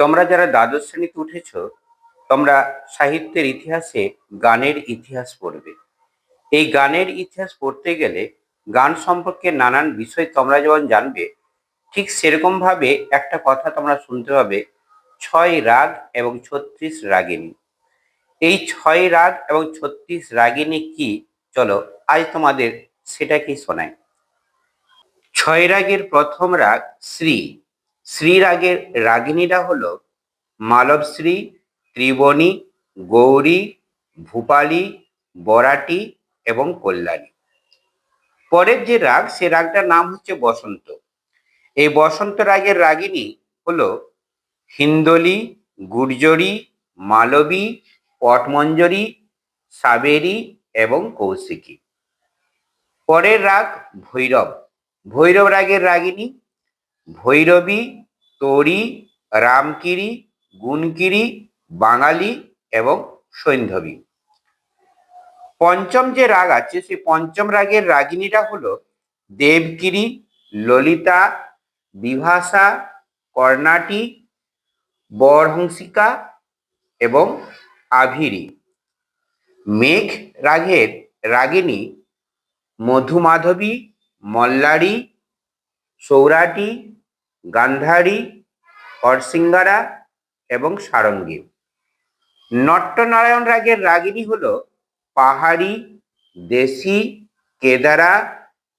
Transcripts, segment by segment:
তোমরা যারা দ্বাদশ শ্রেণীতে উঠেছ, তোমরা সাহিত্যের ইতিহাসে গানের ইতিহাস পড়বে। এই গানের ইতিহাস পড়তে গেলে গান সম্পর্কে নানান বিষয় তোমরা যেমন জানবে, ঠিক সেরকম ভাবে একটা কথা তোমরা শুনতে পাবে, ছয় রাগ এবং ছত্রিশ রাগিনী। এই ছয় রাগ এবং ছত্রিশ রাগিনী কি? চলো আজ তোমাদের সেটাকেই শোনায় ছয় রাগের প্রথম রাগ শ্রী। শ্রী রাগের রাগিনীরা হলো মালবশ্রী, ত্রিবণী, গৌরী, ভূপালী, বরাটি এবং কল্যাণী। পরের যে রাগ, সে রাগটার নাম হচ্ছে বসন্ত। এই বসন্ত রাগের রাগিনী হলো হিন্দোলি, গুর্জরি, মালবী, পটমঞ্জরি, সাবেরি এবং কৌশিকী। পরের রাগ ভৈরব। ভৈরব রাগের রাগিনী ভৈরবী, তরি, রামকিরি, গুণকিরি, বাঙালি এবং সৈন্ধবী। পঞ্চম যে রাগ আছে, সেই পঞ্চম রাগের রাগিনীটা হলো দেবগিরি ললিতা, বিভাষা, কর্ণাটি, বরহংসিকা এবং আভিরি। মেঘ রাগের রাগিনী মধুমাধবী, মল্লারি, সৌরাটি গান্ধারী হরসিঙ্গারা এবং সারঙ্গী। নট্টনারায়ণ রাগের রাগিনী হল পাহাড়ি, দেশি, কেদারা,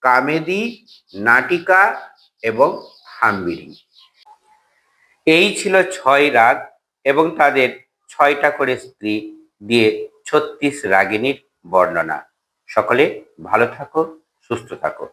কামেদি, নাটিকা এবং হাম্বিরি। এই ছিল ছয় রাগ এবং তাদের ছয়টা করে স্ত্রী দিয়ে ছত্রিশ রাগিনীর বর্ণনা। সকলে ভালো থাকো, সুস্থ থাকো।